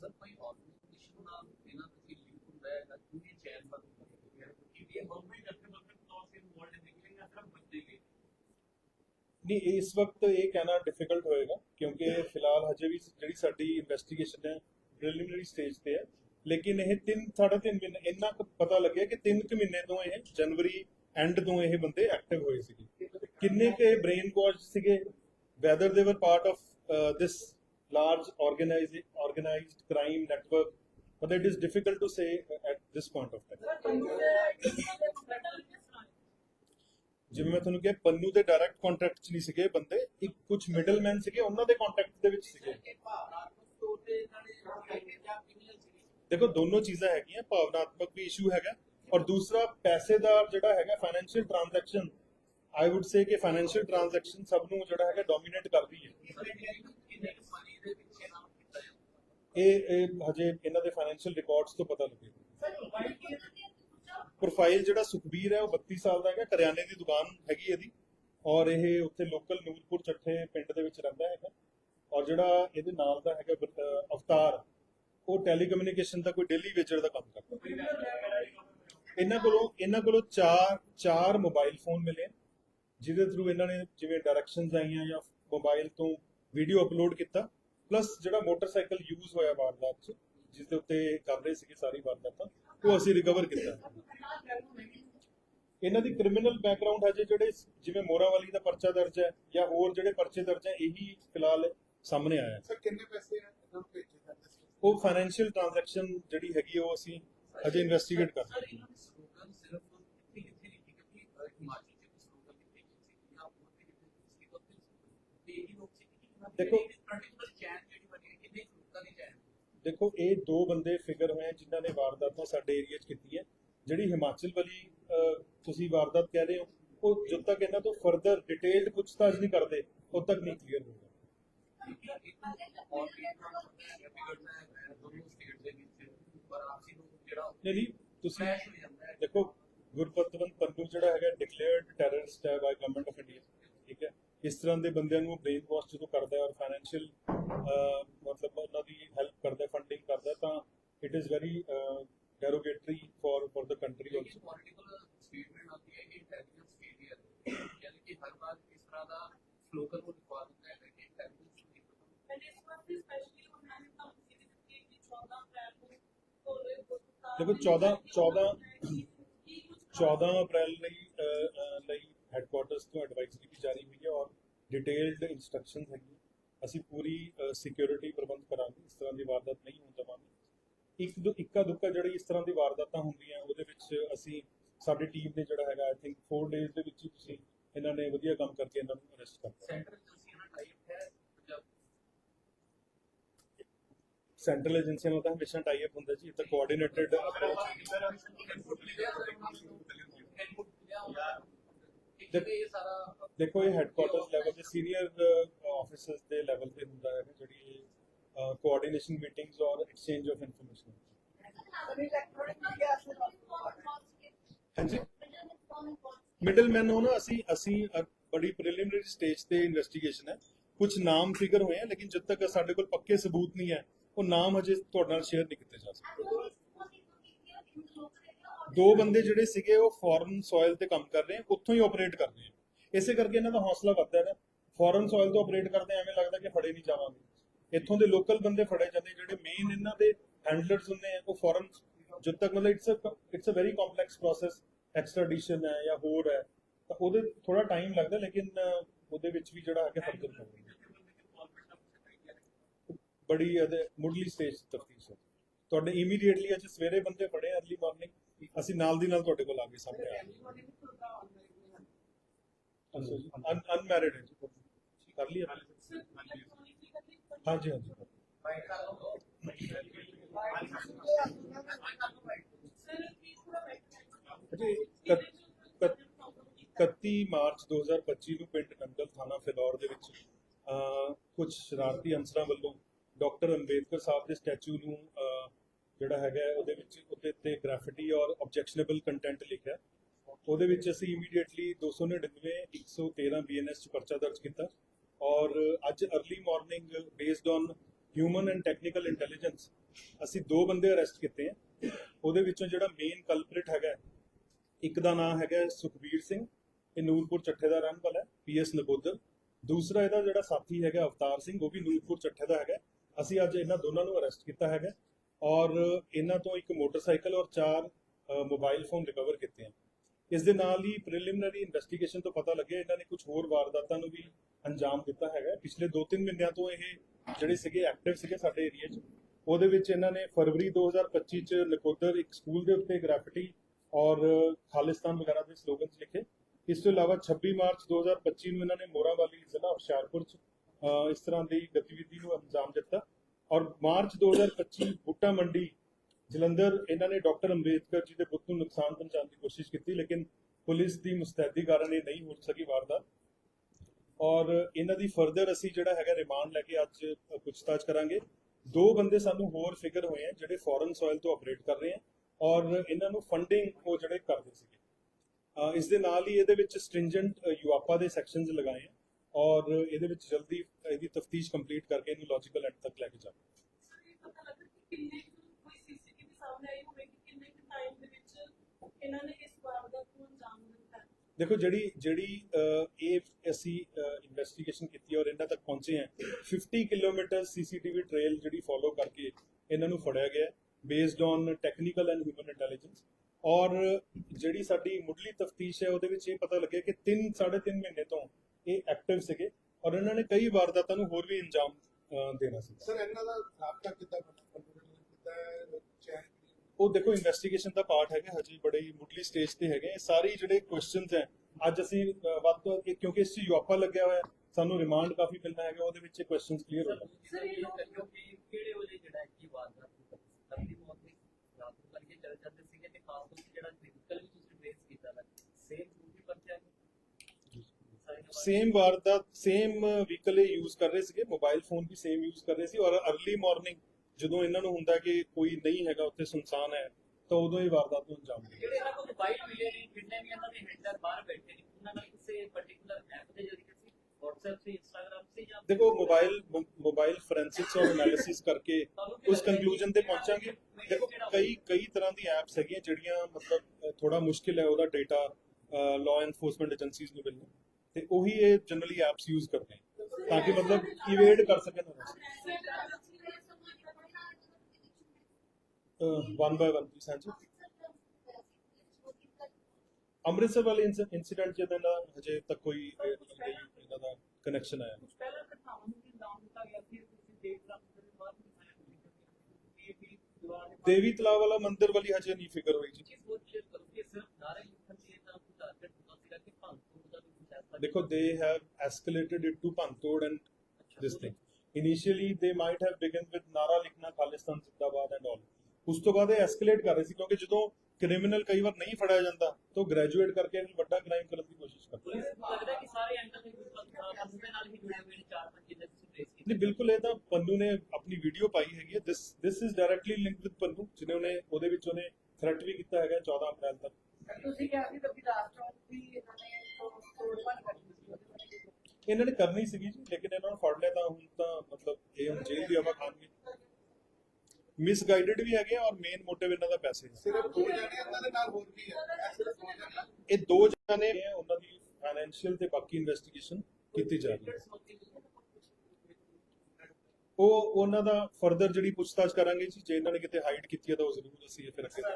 Sir, ਕੋਈ organisation ਨਾਲ ਇਹਨਾਂ ਦਾ ਲਿੰਕ ਹੁੰਦਾ ਹੈ ਕਿ ਇਹ ਚੈਨ ਪਰ ਕਿ ਇਹ ਬੰਬਈ ਕਰਦੇ ਬੰਬਈ ਤੌਰ ਤੇ ਵਰਲਡ ਨਿਕਲਿੰਗ ਜਾਂ ਸਿਰਫ ਬੰਦੇ ਨਹੀਂ, ਇਸ ਵਕਤ ਇਹ ਕਹਿਣਾ ਡਿਫਿਕਲਟ ਹੋਏਗਾ, ਕਿਉਂਕਿ ਫਿਲਹਾਲ ਹਜੇ ਵੀ ਜਿਹੜੀ ਸਾਡੀ ਇਨਵੈਸਟੀਗੇਸ਼ਨ ਹੈ ਪ੍ਰੀਲਿਮਿਨਰੀ ਸਟੇਜ ਤੇ ਹੈ। ਲੇਕਿਨ ਇਹ 3 3.5 ਮਹੀਨੇ, ਇੰਨਾ ਪਤਾ ਲੱਗਿਆ ਕਿ 3 ਕੁ ਮਹੀਨੇ ਤੋਂ ਇਹ ਜਨਵਰੀ ਐਂਡ ਤੋਂ ਇਹ ਬੰਦੇ ਐਕਟਿਵ ਹੋਏ ਸੀਗੇ। ਕਿੰਨੇ ਕੇ ਬ੍ਰੇਨ ਵਾਸ਼ ਸੀਗੇ? Whether they were part of this large organized organized crime network but it is difficult to say uh, at this point of time. ਜਿਵੇਂ ਮੈਂ ਤੁਹਾਨੂੰ ਕਿਹਾ ਪੰਨੂ ਦੇ ਡਾਇਰੈਕਟ ਕੰਟੈਕਟ 'ਚ ਨਹੀਂ ਸੀਗੇ ਬੰਦੇ ਇੱਕ ਕੁਝ ਮਿਡਲਮੈਨ ਸੀਗੇ ਉਹਨਾਂ ਦੇ ਕੰਟੈਕਟ ਦੇ ਵਿੱਚ ਸੀਗੇ। ਦੇਖੋ ਦੋਨੋਂ ਚੀਜ਼ਾਂ ਹੈਗੀਆਂ ਭਾਵਨਾਤਮਕ ਵੀ ਇਸ਼ੂ ਹੈਗਾ ਔਰ ਦੂਸਰਾ ਪੈਸੇ ਦਾ ਜਿਹੜਾ ਹੈਗਾ financial transaction I would say ਕਿ ਫਾਈਨੈਂਸ਼ੀਅਲ ਟ੍ਰਾਂਜੈਕਸ਼ਨ ਸਭ ਨੂੰ ਜਿਹੜਾ ਹੈਗਾ ਡੋਮੀਨੇਟ ਕਰਦੀ ਹੈ ਕਿੰਨੇ ਮਨੀ ਦੇ ਵਿੱਚ ਇਹਨਾਂ ਨੂੰ ਕੀਤਾ ਜਾਂਦਾ ਇਹ ਇਹ ਹਜੇ ਇਹਨਾਂ ਦੇ ਫਾਈਨੈਂਸ਼ੀਅਲ ਰਿਕਾਰਡਸ ਤੋਂ ਪਤਾ ਲੱਗੇਗਾ। ਪ੍ਰੋਫਾਈਲ ਜਿਹੜਾ ਸੁਖਬੀਰ ਹੈ ਉਹ 32 ਸਾਲ ਦਾ ਹੈਗਾ ਕਰਿਆਨੇ ਦੀ ਦੁਕਾਨ ਹੈਗੀ ਇਹਦੀ। ਔਰ ਇਹ ਉੱਥੇ ਲੋਕਲ ਨੂਰਪੁਰ ਚੱਠੇ ਪਿੰਡ ਦੇ ਵਿੱਚ ਰਹਿੰਦਾ ਹੈਗਾ। ਔਰ ਜਿਹੜਾ ਇਹਦੇ ਨਾਲ ਦਾ ਹੈਗਾ ਅਵਤਾਰ ਉਹ ਟੈਲੀਕਮਿਊਨੀਕੇਸ਼ਨ ਦਾ ਕੋਈ ਡੇਲੀ ਵੇਜਰ ਦਾ ਕੰਮ ਕਰਦਾ। ਇਹਨਾਂ ਕੋਲੋਂ ਇਹਨਾਂ ਕੋਲੋਂ ਚਾਰ ਚਾਰ ਮੋਬਾਈਲ ਫੋਨ ਮਿਲੇ। ਜਿਹਦੇ ਥਰੂ ਇਹਨਾਂ ਨੇ ਜਿਵੇਂ ਡਾਇਰੈਕਸ਼ਨਸ ਆਈਆਂ ਜਾਂ ਮੋਬਾਈਲ ਤੋਂ ਵੀਡੀਓ ਅਪਲੋਡ ਕੀਤਾ। ਪਲੱਸ ਜਿਹੜਾ ਮੋਟਰਸਾਈਕਲ ਯੂਜ਼ ਹੋਇਆ ਵਾਰਦਾਤ 'ਚ ਜਿਸ ਦੇ ਉੱਤੇ ਕਰ ਰਹੇ ਸੀਗੇ ਸਾਰੀ ਵਾਰਦਾਤਾਂ ਉਹ ਅਸੀਂ ਰਿਕਵਰ ਕੀਤਾ। ਇਹਨਾਂ ਦੀ ਕ੍ਰਿਮੀਨਲ ਬੈਕਗ੍ਰਾਉਂਡ ਹਜੇ ਜਿਹੜੇ ਜਿਵੇਂ ਮੋਰਾਵਾਲੀ ਦਾ ਪਰਚਾ ਦਰਜ ਹੈ ਜਾਂ ਹੋਰ ਜਿਹੜੇ ਪਰਚੇ ਦਰਜ ਹੈ ਇਹੀ ਫਿਲਹਾਲ ਸਾਹਮਣੇ ਆਇਆ ਹੈ। ਸਰ ਕਿੰਨੇ ਪੈਸੇ ਇਹਨਾਂ ਨੂੰ ਭੇਜੇ ਜਾਂਦੇ ਸੀ? ਉਹ ਫਾਈਨੈਂਸ਼ੀਅਲ ਟ੍ਰਾਂਜੈਕਸ਼ਨ ਜਿਹੜੀ ਹੈਗੀ ਹੈ ਉਹ ਅਸੀਂ ਹਜੇ ਇਨਵੈਸਟੀਗੇਟ ਕਰ ਰਹੇ ਇਹਨਾਂ ਦੇ ਸਲੋਗਨ ਸਿਰਫ ਕਿੱਥੇ ਕਿੱਥੇ ਲਿਖੀ ਕਿਉਂਕਿ ਅਹ, ਹਿਮਾਚਲ ਚ ਵੀ ਸਲੋਗਨ ਕਿੱਥੇ ਕਿੱਥੇ ਸੀ ਜਾਂ ਹੋਰ ਕਿੱਥੇ ਕਿੱਥੇ ਸੀ ਤਾਂ ਤੇ ਇਹੀ ਲੋਕ ਸੀ ਕਿ ਇਹਨਾਂ ਦੀ ਦੇਖੋ- ਦੇਖੋ ਇਹ ਦੋ ਬੰਦੇ ਫਿਗਰ ਹੋਏ ਜਿਨ੍ਹਾਂ ਨੇ ਵਾਰਦਾਤਾਂ ਸਾਡੇ ਏਰੀਆ 'ਚ ਕੀਤੀ ਹੈ। ਜਿਹੜੀ ਹਿਮਾਚਲ ਵਾਲੀ ਤੁਸੀਂ ਵਾਰਦਾਤ ਕਹਿ ਰਹੇ ਹੋ ਉਹ ਜਦ ਤੱਕ ਇਹਨਾਂ ਤੋਂ ਫਰਦਰ ਡਿਟੇਲਡ ਪੁੱਛਤਾਛ ਨਹੀਂ ਕਰਦੇ ਉਦ ਤੱਕ ਨਹੀਂ ਕਲੀਅਰ ਹੋਊਗਾ। ਨਹੀਂ ਨਹੀਂ ਤੁਸੀਂ ਦੇਖੋ ਗੁਰਪਤਵੰਤ ਪੰਨੂ ਜਿਹੜਾ ਹੈਗਾ ਡਿਕਲੇਅਰਡ ਟੈਰਰਿਸਟ ਹੈ ਬਾਈ ਗਵਰਨਮੈਂਟ ਆਫ ਇੰਡੀਆ ਠੀਕ ਹੈ। ਇਸ ਤਰ੍ਹਾਂ ਦੇ ਬੰਦਿਆਂ ਨੂੰ ਬ੍ਰੇਨ ਵਾਸ਼ ਜਦੋਂ ਕਰਦਾ ਹੈ ਔਰ ਫਾਈਨੈਂਸ਼ੀਅਲ ਮਤਲਬ ਉਹਨਾਂ ਦੀ ਹੈਲਪ ਕਰਦਾ ਫੰਡਿੰਗ ਕਰਦਾ ਤਾਂ it is very derogatory for for the country also political statement ਆਤੀ ਹੈ ਇੰਟੈਲੀਜੈਂਸ ਫੇਲਿਅਰ ਯਾਨੀ ਕਿ ਹਰ ਵਾਰ ਇਸ ਤਰ੍ਹਾਂ ਦਾ ਸਲੋਗਨ ਉਹ ਲਿਖਵਾ ਦਿੰਦਾ ਹੈ ਕਿ ਇੰਟੈਲੀਜੈਂਸ ਫੇਲਿਅਰ ਐਂਡ ਇਸ ਵਾਰ ਸਪੈਸ਼ਲੀ ਉਹਨਾਂ ਨੇ ਤਾਂ ਕਿ 14 ਅਪ੍ਰੈਲ ਨੂੰ ਕੋਲੇ ਦੇਖੋ 14 14 14 ਅਪ੍ਰੈਲ ਲਈ ਲਈ ਹੈੱਡਕੁਆਰਟਰਸ ਤੋਂ ਐਡਵਾਈਜ਼ਰੀ ਵੀ ਜਾਰੀ ਹੋਈ ਡਿਟੇਲਡ ਇਨਸਟਰਕਸ਼ਨਸ ਹੈਗੀ ਅਸੀਂ ਪੂਰੀ ਸਿਕਿਉਰਿਟੀ ਪ੍ਰਬੰਧ ਕਰਾਂਗੇ ਇਸ ਤਰ੍ਹਾਂ ਦੀ ਵਾਰਦਾਤ ਨਹੀਂ ਹੋਣ ਦੇਵਾਂਗੇ ਇੱਕ ਦੋ ਇੱਕਾ ਦੁੱਕਾ ਜਿਹੜੀ ਇਸ ਤਰ੍ਹਾਂ ਦੀ ਵਾਰਦਾਤਾਂ ਹੁੰਦੀਆਂ ਉਹਦੇ ਵਿੱਚ ਅਸੀਂ ਸਾਡੀ ਟੀਮ ਨੇ ਜਿਹੜਾ ਹੈਗਾ ਆਈ ਥਿੰਕ 4 ਡੇਜ਼ ਦੇ ਵਿੱਚ ਹੀ ਤੁਸੀਂ ਇਹਨਾਂ ਨੇ ਵਧੀਆ ਕੰਮ ਕਰਕੇ ਇਹਨਾਂ ਨੂੰ ਅਰੈਸਟ ਕਰਤਾ ਸੈਂਟਰਲ ਏਜੰਸੀ ਨਾਲ ਟਾਈਪ ਹੈ ਪੰਜਾਬ ਸੈਂਟਰਲ ਏਜੰਸੀਆਂ ਨਾਲ ਤਾਂ ਹਮੇਸ਼ਾ ਟਾਈ ਅਪ ਹੁੰਦਾ ਜੀ ਇਹ ਤਾਂ ਕੋਆਰਡੀਨੇਟਡ ਅਪਰੋਚ ਦੇਖੋ ਇਹ ਸਾਰਾ ਦੇਖੋ, ਇਹ ਹੈੱਡਕੁਆਰਟਰਸ ਲੈਵਲ ਤੇ ਸੀਨੀਅਰ ਆਫੀਸਰਸ ਦੇ ਲੈਵਲ ਤੇ ਹੁੰਦਾ ਹੈ ਜਿਹੜੀ ਕੋਆਰਡੀਨੇਸ਼ਨ ਮੀਟਿੰਗਸ ਔਰ ਐਕਸਚੇਂਜ ਆਫ ਇਨਫੋਰਮੇਸ਼ਨ ਹਾਂਜੀ। ਮਿਡਲਮੈਨ ਹੋ ਨਾ ਅਸੀਂ ਅਸੀਂ ਬੜੀ ਪ੍ਰੀਲਿਮਿਨਰੀ ਸਟੇਜ ਤੇ ਇਨਵੈਸਟੀਗੇਸ਼ਨ ਹੈ। ਕੁਝ ਨਾਮ ਫਿਗਰ ਹੋਏ ਆ, ਲੇਕਿਨ ਜਦ ਤੱਕ ਸਾਡੇ ਕੋਲ ਪੱਕੇ ਸਬੂਤ ਨਹੀਂ ਹੈ, ਉਹ ਨਾਮ ਹਜੇ ਤੁਹਾਡੇ ਨਾਲ ਸ਼ੇਅਰ ਨਹੀਂ ਕੀਤੇ ਜਾ ਸਕਦੇ। ਦੋ ਬੰਦੇ ਜਿਹੜੇ ਸੀਗੇ, ਉਹ ਫੋਰਨ ਸੋਇਲ ਤੇ ਕੰਮ ਕਰ ਰਹੇ ਉੱਥੋਂ ਹੀ ਆਪਰੇਟ ਕਰਦੇ ਆ। ਇਸੇ ਕਰਕੇ ਇਹਨਾਂ ਦਾ ਹੌਸਲਾ ਵੱਧਦਾ ਹੈ ਨਾ। ਫੋਰਨ ਸੋਇਲ ਤੋਂ ਆਪਰੇਟ ਕਰਦੇ ਆ, ਐਵੇਂ ਲੱਗਦਾ ਕਿ ਫੜੇ ਨਹੀਂ ਜਾਵਾਂਗੇ। ਇੱਥੋਂ ਦੇ ਲੋਕਲ ਬੰਦੇ ਫੜੇ ਜਾਂਦੇ ਜਿਹੜੇ ਮੇਨ ਇਹਨਾਂ ਦੇ ਹੈਂਡਲਰਸ ਹੁੰਦੇ ਆ ਉਹ ਫੋਰਨ ਜਦ ਤੱਕ ਮਤਲਬ it's a it's a very complex process extradition ਹੈ ਜਾਂ ਹੋਰ ਹੈ ਤਾਂ ਉਹਦੇ ਥੋੜਾ ਟਾਈਮ ਲੱਗਦਾ ਲੇਕਿਨ ਅ, ਉਹਦੇ ਵਿੱਚ ਵੀ ਜਿਹੜਾ ਅੱਗੇ ਫਰਦਰ ਕਰਦੇ ਬੜੀ ਇਹਦੇ ਮੁੱਢਲੀ ਸਟੇਜ ਤਫਤੀਸ਼ ਹੈ। ਤੁਹਾਡੇ ਇਮੀਡੀਏਟਲੀ ਅੱਜ ਸਵੇਰੇ ਬੰਦੇ ਫੜੇ ਅਰਲੀ ਮਾਰਨਿੰਗ ਅਸੀਂ ਨਾਲ ਦੀ ਨਾਲ ਤੁਹਾਡੇ ਕੋਲ ਆ ਗਏ ਸਾਹਮਣੇ ਆ ਗਏ ਅੱਛਾ ਜੀ। ਅਨਮੈਰਿਡ ਹੈ ਜੀ ਕਰ ਲਈ ਆਪਣੀ? ਹਾਂਜੀ ਹਾਂਜੀ। ਜੀ 31 ਮਾਰਚ 2025 ਨੂੰ ਪਿੰਡ ਨੰਗਲ ਥਾਣਾ ਫਿਲੌਰ ਦੇ ਵਿੱਚ ਅਹ, ਕੁਝ ਸ਼ਰਾਰਤੀ ਅਨਸਰਾਂ ਵੱਲੋਂ ਡਾਕਟਰ ਅੰਬੇਦਕਰ ਸਾਹਿਬ ਦੇ ਸਟੈਚੂ ਨੂੰ ਜਿਹੜਾ ਹੈਗਾ ਹੈ, ਉਹਦੇ ਵਿੱਚ ਉਹਦੇ ਤੇ ਗ੍ਰਾਫਿਟੀ ਔਰ ਆਬਜੈਕਸ਼ਨੇਬਲ ਕੰਟੈਂਟ ਲਿਖਿਆ। ਉਹਦੇ ਵਿੱਚ ਅਸੀਂ ਇਮੀਡੀਏਟਲੀ 299 113 ਬੀਐਨਐਸ ਚ ਪਰਚਾ ਦਰਜ ਕੀਤਾ ਔਰ ਅੱਜ early morning based on human and technical intelligence ਅਸੀਂ ਦੋ ਬੰਦੇ ਅਰੈਸਟ ਕੀਤੇ ਆ ਉਹਦੇ ਵਿੱਚੋਂ ਜਿਹੜਾ ਮੇਨ ਕਲਪ੍ਰਿਟ ਹੈਗਾ ਇੱਕ ਦਾ ਨਾਮ ਹੈਗਾ ਸੁਖਬੀਰ ਸਿੰਘ, ਇਹ ਨੂਰਪੁਰ ਚੱਠੇ ਦਾ ਰਹਿਣ ਵਾਲਾ ਹੈ ਪੀਐਸ ਨਕੋਦਰ ਦੂਸਰਾ ਇਹਦਾ ਜਿਹੜਾ ਸਾਥੀ ਹੈਗਾ ਅਵਤਾਰ ਸਿੰਘ, ਉਹ ਵੀ ਨੂਰਪੁਰ ਚੱਠੇ ਦਾ ਹੈਗਾ ਅਸੀਂ ਅੱਜ ਇਹਨਾਂ ਦੋਨਾਂ ਨੂੰ ਅਰੈਸਟ ਕੀਤਾ ਹੈਗਾ ਔਰ ਇਹਨਾਂ ਤੋਂ ਇੱਕ ਮੋਟਰਸਾਈਕਲ ਔਰ ਚਾਰ ਮੋਬਾਈਲ ਫੋਨ ਰਿਕਵਰ ਕੀਤੇ ਆ ਇਸ ਦੇ ਨਾਲ ਹੀ ਪ੍ਰੀਲਿਮਿਨਰੀ ਇਨਵੈਸਟੀਗੇਸ਼ਨ ਤੋਂ ਪਤਾ ਲੱਗਿਆ ਇਹਨਾਂ ਨੇ ਕੁਝ ਹੋਰ ਵਾਰਦਾਤਾਂ ਨੂੰ ਵੀ ਅੰਜਾਮ ਦਿੱਤਾ ਹੈਗਾ। ਪਿਛਲੇ 2-3 ਮਹੀਨਿਆਂ ਤੋਂ ਇਹ ਜਿਹੜੇ ਸੀਗੇ ਐਕਟਿਵ ਸੀਗੇ ਸਾਡੇ ਏਰੀਆ 'ਚ, ਉਹਦੇ ਵਿੱਚ ਇਹਨਾਂ ਨੇ ਫਰਵਰੀ 2025 ਚ ਨਕੋਦਰ ਇੱਕ ਸਕੂਲ ਦੇ ਉੱਤੇ ਗ੍ਰੈਫਿਟੀ ਔਰ ਖਾਲਿਸਤਾਨ ਵਗੈਰਾ ਦੇ ਸਲੋਗਨਸ ਲਿਖੇ। ਇਸ ਤੋਂ ਇਲਾਵਾ 26 ਮਾਰਚ 2025 ਨੂੰ ਇਹਨਾਂ ਨੇ ਮੋਰਾਵਾਲੀ ਜ਼ਿਲ੍ਹਾ ਹੁਸ਼ਿਆਰਪੁਰ ਚ ਇਸ ਤਰ੍ਹਾਂ ਦੀ ਗਤੀਵਿਧੀ ਨੂੰ ਅੰਜਾਮ ਦਿੱਤਾ। ਔਰ ਮਾਰਚ 2025 ਬੁੱਟਾ ਮੰਡੀ ਜਲੰਧਰ, ਇਹਨਾਂ ਨੇ ਡਾਕਟਰ ਅੰਬੇਦਕਰ ਜੀ ਦੇ ਬੁੱਤ ਨੂੰ ਨੁਕਸਾਨ ਪਹੁੰਚਾਉਣ ਦੀ ਕੋਸ਼ਿਸ਼ ਕੀਤੀ, ਲੇਕਿਨ ਪੁਲਿਸ ਦੀ ਮੁਸਤੈਦੀ ਕਾਰਨ ਇਹ ਨਹੀਂ ਹੋ ਸਕੀ ਵਾਰਦਾਤ। ਔਰ ਇਹਨਾਂ ਦੀ ਫਰਦਰ ਅਸੀਂ ਜਿਹੜਾ ਹੈਗਾ ਰਿਮਾਂਡ ਲੈ ਕੇ ਅੱਜ ਪੁੱਛਤਾਛ ਕਰਾਂਗੇ। ਦੋ ਬੰਦੇ ਸਾਨੂੰ ਹੋਰ ਫਿਗਰ ਹੋਏ ਆ, ਜਿਹੜੇ ਫੋਰਨ ਸੋਇਲ ਤੋਂ ਆਪਰੇਟ ਕਰ ਰਹੇ ਆ, ਔਰ ਇਹਨਾਂ ਨੂੰ ਫੰਡਿੰਗ ਉਹ ਜਿਹੜੇ ਕਰਦੇ ਸੀਗੇ। ਇਸ ਦੇ ਨਾਲ ਹੀ ਇਹਦੇ ਵਿੱਚ ਸਟ੍ਰਿੰਜੈਂਟ ਯੂਆਪਾ ਦੇ ਸੈਕਸ਼ਨਸ ਲਗਾਏ ਆ, ਔਰ ਇਹਦੇ ਵਿੱਚ ਜਲਦੀ ਇਹਦੀ ਤਫਤੀਸ਼ ਕੰਪਲੀਟ ਕਰਕੇ ਇਹਨੂੰ ਲੌਜੀਕਲ ਐਂਡ ਤੱਕ ਲੈ ਕੇ ਜਾਵਾਂਗੇ ਸਰ ਇਹ ਪਤਾ ਲੱਗਾ ਕਿ ਕਿੰਨੇ ਕੁ ਕੋਈ ਸੀਸੀਟੀਵੀ ਸਾਹਮਣੇ ਆਈ ਹੋਵੇ ਕਿ ਕਿੰਨੇ ਕੁ ਟਾਈਮ ਦੇ ਵਿੱਚ ਇਹਨਾਂ ਨੇ ਇਸ ਵਾਰਦਾਤ ਨੂੰ ਅੰਜਾਮ ਦਿੱਤਾ ਹੈ? ਦੇਖੋ ਜਿਹੜੀ ਜਿਹੜੀ ਇਹ ਅਸੀਂ ਇਨਵੈਸਟੀਗੇਸ਼ਨ ਕੀਤੀ ਔਰ ਇਹਨਾਂ ਤੱਕ ਪਹੁੰਚੇ ਹਾਂ 50 ਕਿਲੋਮੀਟਰ ਸੀਸੀਟੀਵੀ ਟ੍ਰੇਲ ਜਿਹੜੀ ਫੋਲੋ ਕਰਕੇ ਇਹਨਾਂ ਨੂੰ ਫੜਿਆ ਗਿਆ based on technical and human intelligence ਔਰ ਜਿਹੜੀ ਸਾਡੀ ਮੁੱਢਲੀ ਤਫਤੀਸ਼ ਹੈ ਉਹਦੇ ਵਿੱਚ ਇਹ ਪਤਾ ਲੱਗਿਆ ਕਿ 3 3.5 ਮਹੀਨੇ ਤੋਂ ਇਹ ਐਕਟਿਵ ਸੀਗੇ ਔਰ ਇਹਨਾਂ ਨੇ ਕਈ ਵਾਰਦਾਤਾਂ ਨੂੰ ਹੋਰ ਵੀ ਅੰਜਾਮ ਅਹ, ਦੇਣਾ ਸੀ ਸਰ ਇਹਨਾਂ ਦਾ ਰਾਬਤਾ ਕਿੱਦਾਂ ਉਹ ਦੇਖੋ ਇਨਵੈਸਟੀਗੇਸ਼ਨ ਦਾ ਪਾਰਟ ਹੈਗਾ ਹਜੇ ਬੜੇ ਹੀ ਮੁੱਢਲੀ ਸਟੇਜ ਤੇ ਹੈਗੇ। ਇਹ ਸਾਰੇ ਜਿਹੜੇ ਕੁਐਸਚਨਸ ਹੈ ਅੱਜ ਅਸੀਂ ਵੱਧ ਤੋਂ ਵੱਧ- ਕਿਉਂਕਿ ਇਸ 'ਚ ਯੂਆਪਾ ਲੱਗਿਆ ਹੋਇਆ ਸਾਨੂੰ ਰਿਮਾਂਡ ਕਾਫੀ ਮਿਲਣਾ ਹੈਗਾ ਉਹਦੇ ਵਿੱਚ ਕੁਐਸਚਨਸ ਕਲੀਅਰ ਹੋ ਜਾਣਗੇ। ਸਰ ਇਹ ਲੋਕ ਕਿਉਂਕਿ ਕਿਹੜੇ ਵੇਲੇ ਜਿਹੜਾ ਕੀ ਵਾਰਦਾਤ ਕਰਦੀ ਮੌਤ ਦੀ ਰਾਤ ਨੂੰ ਕਰਕੇ ਚੱਲ ਜਾਂਦੇ ਸੀਗੇ ਤੇ ਖਾਸ ਤੌਰ ਤੇ ਜਿਹੜਾ ਕ੍ਰਿਟੀਕਲ ਵੀ ਤੁਸੀਂ ਟ੍ਰੇਸ ਕੀਤਾ ਨਾ ਸੇਮ ਵੀ ਪਰਚਾ ਸੇਮ ਵਾਰਦਾਤ ਸੇਮ ਵਹੀਕਲ ਯੂਜ਼ ਕਰ ਰਹੇ ਸੀਗੇ ਮੋਬਾਈਲ ਫੋਨ ਵੀ ਸੇਮ ਯੂਜ਼ ਕਰ ਰਹੇ ਸੀ ਔਰ ਅਰਲੀ ਮਾਰਨਿੰਗ ਜਦੋਂ ਇਹਨਾਂ ਨੂੰ ਹੁੰਦਾ ਕਿ ਕੋਈ ਨਹੀਂ ਹੈਗਾ ਉੱਥੇ ਸੁਨਸਾਨ ਹੈ ਤਾਂ ਉਦੋਂ ਹੀ ਵਾਰਦਾਤ ਨੂੰ ਅੰਜਾਮ ਦਿੰਦੇ ਜਿਹੜੇ ਇਹਨਾਂ ਕੋਲ ਮੋਬਾਈਲ ਮਿਲੇ ਨੇ ਜਿੰਨੇ ਵੀ ਇਹਨਾਂ ਦੇ ਹੈਂਡਲਰ ਬਾਹਰ ਬੈਠੇ ਨੇ ਉਹਨਾਂ ਨਾਲ ਕਿਸੇ ਪਾਰਟਿਕੂਲਰ ਐਪ ਦੇ ਜਰੀਏ ਸੀ WhatsApp से Instagram से ਜਾਂ ਦੇਖੋ ਮੋਬਾਈਲ ਮੋਬਾਈਲ ਫੋਰੈਂਸਿਕਸ ਔਰ ਐਨਾਲਿਸਿਸ ਕਰਕੇ ਉਸ ਕੰਕਲੂਜਨ ਤੇ ਪਹੁੰਚਾਂਗੇ। ਦੇਖੋ ਕਈ ਕਈ ਤਰ੍ਹਾਂ ਦੀ ਐਪਸ ਹੈਗੀਆਂ ਜਿਹੜੀਆਂ ਮਤਲਬ ਥੋੜਾ ਮੁਸ਼ਕਿਲ ਹੈ ਉਹਦਾ ਡਾਟਾ ਲਾਅ ਐਨਫੋਰਸਮੈਂਟ ਏਜੰਸੀਜ਼ ਨੂੰ ਮਿਲਣਾ। ਤੇ ਉਹੀ ਇਹ ਜਨਰਲੀ ਐਪਸ ਯੂਜ਼ ਕਰਦੇ ਤਾਂ ਕਿ ਮਤਲਬ ਇਵੇਡ ਕਰ ਸਕਣ ਵਨ ਬਾਏ ਵਨ ਪਲੀਜ਼ ਹਾਂਜੀ। ਅੰਮ੍ਰਿਤਸਰ ਵਾਲੇ ਇਨਸੀਡੈਂਟ ਜਿਹਦਾ ਨਾ ਹਜੇ ਤੱਕ ਕੋਈ ਇਹ ਨਹੀਂ ਇਹਨਾਂ ਦਾ ਕਨੈਕਸ਼ਨ ਆਇਆ ਕੁਝ ਪਹਿਲਾਂ ਘਟਨਾਵਾਂ ਨੂੰ ਵੀ ਨਾਮ ਦਿੱਤਾ ਗਿਆ ਸੀ ਤੁਸੀਂ ਦੇਖ ਸਕਦੇ ਹੋ ਬਾਅਦ ਵਿੱਚ ਦੇ ਦੇਵੀ ਤਲਾਬ ਵਾਲਾ ਮੰਦਿਰ ਵਾਲੀ ਹਜੇ ਨਹੀਂ ਫਿਕਰ ਹੋਈ ਜੀ। ਚੀਜ਼ ਬਹੁਤ ਕਲੀਅਰ ਕਰੋ ਕਿ ਸਿਰਫ ਨਾਰੇ ਲਿਖਣ ਦੀ ਤਾਂ ਕੁਝ ਟਾਰਗੇਟ ਹੁੰਦਾ ਸੀਗਾ ਕਿ ਭੰਗਪੁਰ ਦਾ ਵੀ ਕੁਝ ਐਸਾ ਦੇਖੋ they have escalated it to Pantod ਉਸ ਤੋਂ ਬਾਅਦ ਇਹ ਐਸਕੇਲੇਟ ਕਰ ਰਹੇ ਸੀ ਕਿਉਂਕਿ ਜਦੋਂ ਕ੍ਰਿਮੀਨਲ ਕਈ ਵਾਰ ਨਹੀਂ ਫੜਿਆ ਜਾਂਦਾ ਤਾਂ ਗ੍ਰੈਜੂਏਟ ਕਰਕੇ ਇਹਨੂੰ ਵੱਡਾ ਕ੍ਰਾਈਮ ਕਰਨ ਦੀ ਕੋਸ਼ਿਸ਼ ਕਰਦੇ ਪੁਲਿਸ ਨੂੰ ਲੱਗਦਾ ਕਿ ਸਾਰੇ ਐਂਟਰ ਦੇ ਵਿੱਚ ਬੰਦੇ ਦੇ ਨਾਲ ਹੀ ਜੁੜੇ ਹੋਏ ਨੇ ਚਾਰ ਪੰਜ ਜਿੰਨੇ ਤੁਸੀਂ ਟ੍ਰੇਸ ਕੀਤੇ। ਨਹੀਂ ਬਿਲਕੁਲ ਇਹ ਤਾਂ ਪੰਨੂ ਨੇ ਆਪਣੀ ਵੀਡੀਓ ਪਾਈ ਹੈਗੀ ਹੈ। This this is directly linked with Pannu ਜਿਹਨੇ ਉਹਨੇ ਉਹਦੇ ਵਿੱਚ ਉਹਨੇ ਥ੍ਰੈਟ ਵੀ ਕੀਤਾ ਹੈਗਾ 14 ਅਪ੍ਰੈਲ ਤੱਕ। ਤੁਸੀਂ ਕਿਹਾ ਸੀ ਕਿ ਦਾਸ ਚੌਂਕ ਵੀ ਇਹਨਾਂ ਨੇ ਤੋੜ ਭੰਨ ਕਰਨੀ ਸੀ ਉਹਦੇ ਬਾਰੇ ਇਹਨਾਂ ਨੇ ਕਰਨੀ ਸੀਗੀ ਜੀ ਲੇਕਿਨ ਇਹਨਾਂ ਨੂੰ ਫੜ ਲਿਆ ਤਾਂ ਹੁਣ ਤਾਂ ਮਤਲਬ ਇਹ ਹੁਣ ਜੇਲ੍ਹ ਦੀ ਹਵਾ ਖਾਣਗੇ। ਮਿਸਗਾਈਡਡ ਵੀ ਹੈਗੇ ਆ ਔਰ ਮੇਨ ਮੋਟਿਵ ਇਹਨਾਂ ਦਾ ਪੈਸੇ ਹੈ ਸਿਰਫ ਦੋ ਜਣੇ ਇਹਨਾਂ ਦੇ ਨਾਲ ਹੋਰ ਵੀ ਹੈ ਇਹ ਸਿਰਫ ਦੋ ਜਣੇ ਇਹ ਦੋ ਜਣੇ ਨੇ ਉਹਨਾਂ ਦੀ ਫਾਈਨੈਂਸ਼ੀਅਲ ਤੇ ਬਾਕੀ ਇਨਵੈਸਟੀਗੇਸ਼ਨ ਕੀਤੀ ਜਾ ਰਹੀ ਹੈ। ਉਹ ਉਹਨਾਂ ਦਾ ਫਰਦਰ ਜਿਹੜੀ ਪੁੱਛਤਾਛ ਕਰਾਂਗੇ ਜੀ ਜੇ ਇਹਨਾਂ ਨੇ ਕਿਤੇ ਹਾਈਡ ਕੀਤੀ ਹੈ ਤਾਂ ਉਹ ਜ਼ਰੂਰ ਅਸੀਂ ਫਿਰ ਅੱਗੇ।